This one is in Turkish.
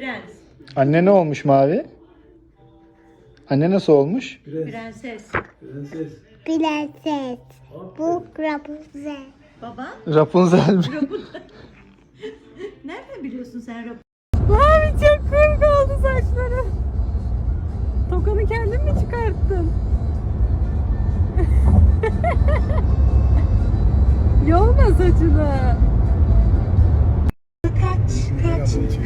Prens. Anne ne olmuş mavi? Anne nasıl olmuş? Prenses. Prenses. Prenses. Bu Rapunzel. Baba. Rapunzel mi? Nereden biliyorsun sen Rapunzel? Mavi çok komik oldu saçları. Tokanı kendin mi çıkarttın? Yolma saçını.